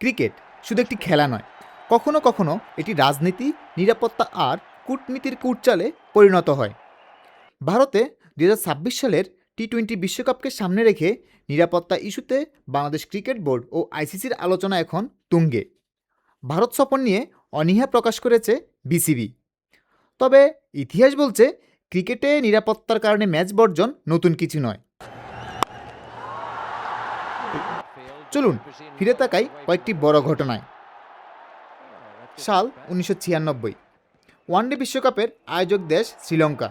Cricket শুধু একটি খেলা নয়, কখনো কখনো এটি রাজনীতি, নিরাপত্তা আর কূটনীতির কূটচালে পরিণত হয়। ভারতে দু হাজার ছাব্বিশ সালের টি টোয়েন্টি বিশ্বকাপকে সামনে রেখে নিরাপত্তা ইস্যুতে বাংলাদেশ ক্রিকেট বোর্ড ও আইসিসির আলোচনা এখন তুঙ্গে। ভারত সফর নিয়ে অনীহা প্রকাশ করেছে বিসিবি তবে ইতিহাস বলছে, ক্রিকেটে নিরাপত্তার কারণে ম্যাচ বর্জন নতুন কিছু নয়। চলুন, ফিরে তাকাই কয়েকটি বড় ঘটনায়। সাল উনিশশো ছিয়ানব্বই, ওয়ানডে বিশ্বকাপের আয়োজক দেশ শ্রীলঙ্কা।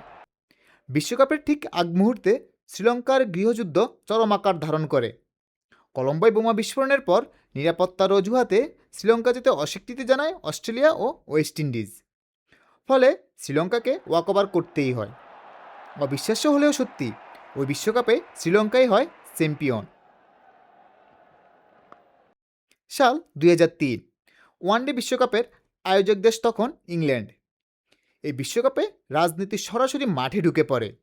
বিশ্বকাপের ঠিক আগ মুহূর্তে শ্রীলঙ্কার গৃহযুদ্ধ চরম আকার ধারণ করে। কলম্বোয় বোমা বিস্ফোরণের পর নিরাপত্তার অজুহাতে শ্রীলঙ্কা যেতে অস্বীকৃতি জানায় অস্ট্রেলিয়া ও ওয়েস্ট ইন্ডিজ। ফলে শ্রীলঙ্কাকে ওয়াকওভার করতেই হয়। অবিশ্বাস্য হলেও সত্যি, ওই বিশ্বকাপে শ্রীলঙ্কাই হয় চ্যাম্পিয়ন। সাল দুই হাজার তিন। ওয়ানডে বিশ্বকাপের আয়োজক দেশ তখন ইংল্যান্ড। এই বিশ্বকাপে রাজনীতি সরাসরি মাঠে ঢুকে পড়ে।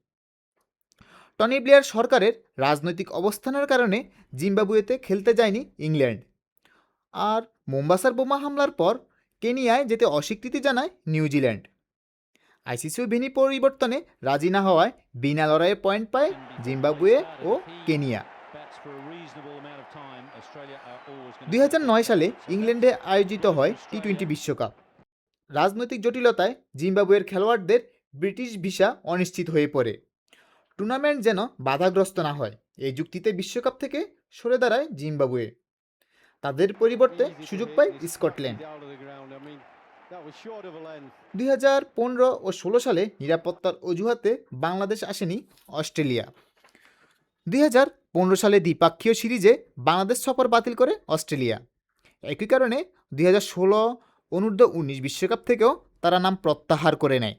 টনি ব্লেয়ার সরকারের রাজনৈতিক অবস্থানের কারণে জিম্বাবুয়েতে খেলতে যায়নি ইংল্যান্ড। আর মোম্বাসার বোমা হামলার পর কেনিয়ায় যেতে অস্বীকৃতি জানায় নিউজিল্যান্ড। আইসিসিও ভেনি পরিবর্তনে রাজি না হওয়ায় বিনা লড়াইয়ে পয়েন্ট পায় জিম্বাবুয়ে ও কেনিয়া। দু হাজার নয় সালে ইংল্যান্ডে আয়োজিত হয় টি টোয়েন্টি বিশ্বকাপ। রাজনৈতিক জটিলতায় জিম্বাবুয়ের খেলোয়াড়দের ব্রিটিশ ভিসা অনিশ্চিত হয়ে পড়ে। টুর্নামেন্ট যেন বাধাগ্রস্ত না হয় এই যুক্তিতে বিশ্বকাপ থেকে সরে দাঁড়ায় জিম্বাবুয়ে। তাদের পরিবর্তে সুযোগ পায় স্কটল্যান্ড। দুই হাজার পনেরো ও ষোলো সালে নিরাপত্তার অজুহাতে বাংলাদেশ আসেনি অস্ট্রেলিয়া। দুই হাজার পনেরো সালে দ্বিপাক্ষীয় সিরিজে বাংলাদেশ সফর বাতিল করে অস্ট্রেলিয়া। একই কারণে দুই হাজার ষোলো অনূর্ধ্ব উনিশ বিশ্বকাপ থেকেও তারা নাম প্রত্যাহার করে নেয়।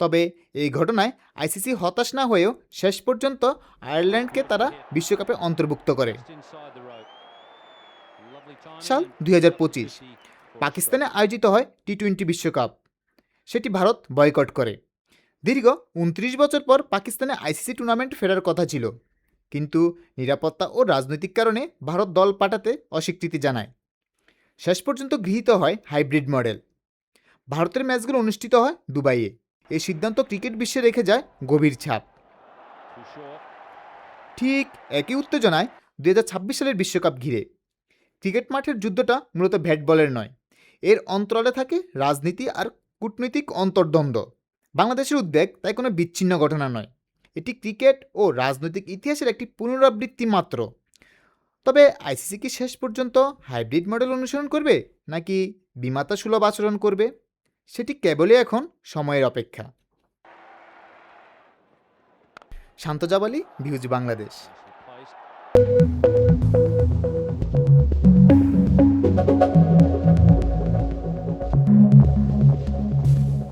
তবে এই ঘটনায় আইসিসি হতাশ না হয়েও শেষ পর্যন্ত আয়ারল্যান্ডকে তারা বিশ্বকাপে অন্তর্ভুক্ত করে। সাল দুই হাজার পঁচিশ, পাকিস্তানে আয়োজিত হয় টি টোয়েন্টি বিশ্বকাপ। সেটি ভারত বয়কট করে। দীর্ঘ উনত্রিশ বছর পর পাকিস্তানে আইসিসি টুর্নামেন্ট ফেরার কথা ছিল। কিন্তু নিরাপত্তা ও রাজনৈতিক কারণে ভারত দল পাঠাতে অস্বীকৃতি জানায়। শেষ পর্যন্ত গৃহীত হয় হাইব্রিড মডেল। ভারতের ম্যাচগুলো অনুষ্ঠিত হয় দুবাইয়ে। এই সিদ্ধান্ত ক্রিকেট বিশ্বে রেখে যায় গভীর ছাপ। ঠিক একই উত্তেজনায় দু হাজার ছাব্বিশ সালের বিশ্বকাপ ঘিরে। ক্রিকেট মাঠের যুদ্ধটা মূলত ব্যাট বলের নয়। এর অন্তরালে থাকে রাজনীতি আর কূটনৈতিক অন্তর্দ্বন্দ্ব। বাংলাদেশের উদ্বেগ তাই কোনো বিচ্ছিন্ন ঘটনা নয়। এটি ক্রিকেট ও রাজনৈতিক ইতিহাসের একটি পুনরাবৃত্তি মাত্র। তবে আইসিসি কি শেষ পর্যন্ত হাইব্রিড মডেল অনুসরণ করবে, নাকি বিমাতা সুলভ আচরণ করবে? সেটি কেবলই এখন সময়ের অপেক্ষা। শান্ত জাবালি, ভিউজ বাংলাদেশ।